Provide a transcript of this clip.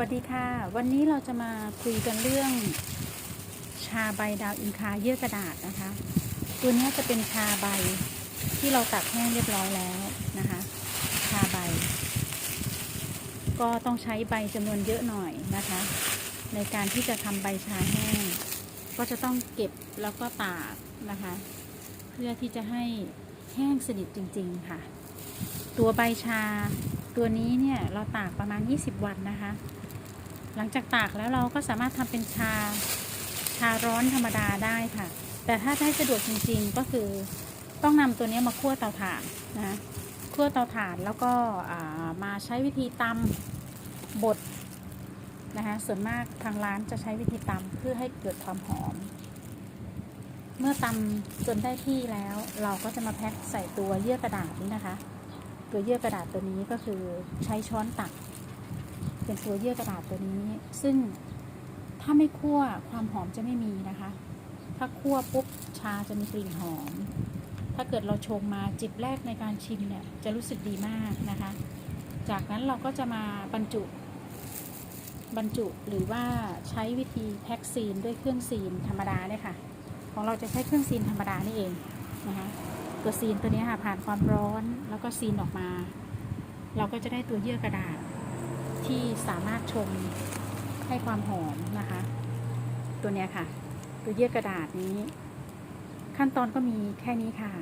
วัสดีค่ะ วันนี้เราจะมาคุยกันเรื่อง ชาใบดาวอินคาเยื่อกระดาษนะคะ ตัวนี้จะเป็นชาใบที่เราตักแห้งเรียบร้อยแล้วนะคะ ชาใบ ก็ต้องใช้ใบจำนวนเยอะหน่อยนะคะ ในการที่จะทำใบชาแห้ง ก็จะต้องเก็บแล้วก็ตากนะคะ เพื่อที่จะให้แห้งสนิทจริง ๆ ค่ะ ตัวใบชาตัวนี้เนี่ยเราตากประมาณ 20 วันนะคะ หลังจากตากแล้วเราก็สามารถทำเป็นชาชาร้อนธรรมดาได้ค่ะ แต่ถ้าได้สะดวกจริง ๆ ก็คือต้องนำตัวนี้มาคั่วเตาถ่านนะคั่วเตาถ่านแล้วก็มาใช้วิธีตำบดนะคะส่วนมากทางร้านจะใช้วิธีตำเพื่อให้เกิดความหอม เมื่อตำจนได้ที่แล้ว เราก็จะมาแพ็คใส่ตัวเยื่อกระดาษนี้นะคะ ตัวเยื่อกระดาษตัวนี้ก็คือใช้ช้อนตัก เป็นตัวเยื่อกระดาษตัวนี้ ซึ่งถ้าไม่คั่วความหอมจะไม่มีนะคะ ถ้าคั่วปุ๊บชาจะมีกลิ่นหอม ถ้าเกิดเราชงมาจิบแรกในการชิมเนี่ยจะรู้สึกดีมากนะคะ จากนั้นเราก็จะมาบรรจุบรรจุหรือว่าใช้วิธีแพ็กซีนด้วยเครื่องซีนธรรมดาเนี่ยค่ะ ของเราจะใช้เครื่องซีนธรรมดานี่เองนะคะตัวซีนตัวนี้ค่ะผ่านความร้อนแล้วก็ซีนออกมา เราก็จะได้ตัวเยื่อกระดาษ ที่สามารถชมให้ความหอมนะคะ ตัวเนี้ยค่ะ ตัวเยื่อกระดาษนี้ ขั้นตอนก็มีแค่นี้ค่ะ